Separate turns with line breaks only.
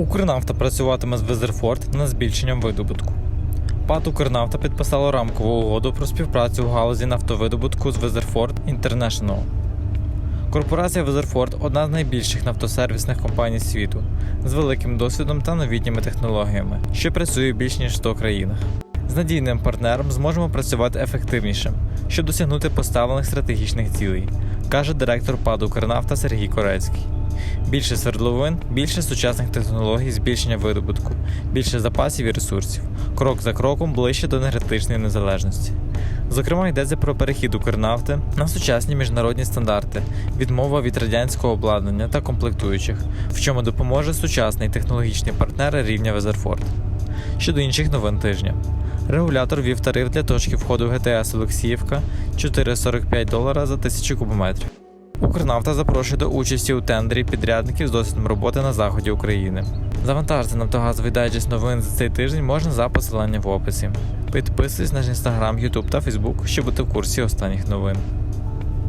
Укрнафта працюватиме з Везерфорд над збільшенням видобутку. ПАТ Укрнафта підписало рамкову угоду про співпрацю в галузі нафтовидобутку з Везерфорд International. Корпорація Везерфорд одна з найбільших нафтосервісних компаній світу з великим досвідом та новітніми технологіями, що працює більш ніж 100 країнах. З надійним партнером зможемо працювати ефективніше, щоб досягнути поставлених стратегічних цілей, каже директор ПАД Укрнафта Сергій Корецький. Більше свердловин, більше сучасних технологій, збільшення видобутку, більше запасів і ресурсів, крок за кроком ближче до енергетичної незалежності. Зокрема, йдеться про перехід Укрнафти на сучасні міжнародні стандарти, відмова від радянського обладнання та комплектуючих, в чому допоможе сучасний технологічний партнер рівня Везерфорд. Щодо інших новин тижня. Регулятор ввів тариф для точки входу ГТС Олексіївка 4,45 долара за тисячу кубометрів. Укрнафта запрошує до участі у тендері підрядників з досвідом роботи на заході України. Завантажити нафтогазовий дайджест новин за цей тиждень можна за посиланням в описі. Підписуйтесь на наш інстаграм, Ютуб та Фейсбук, щоб бути в курсі останніх новин.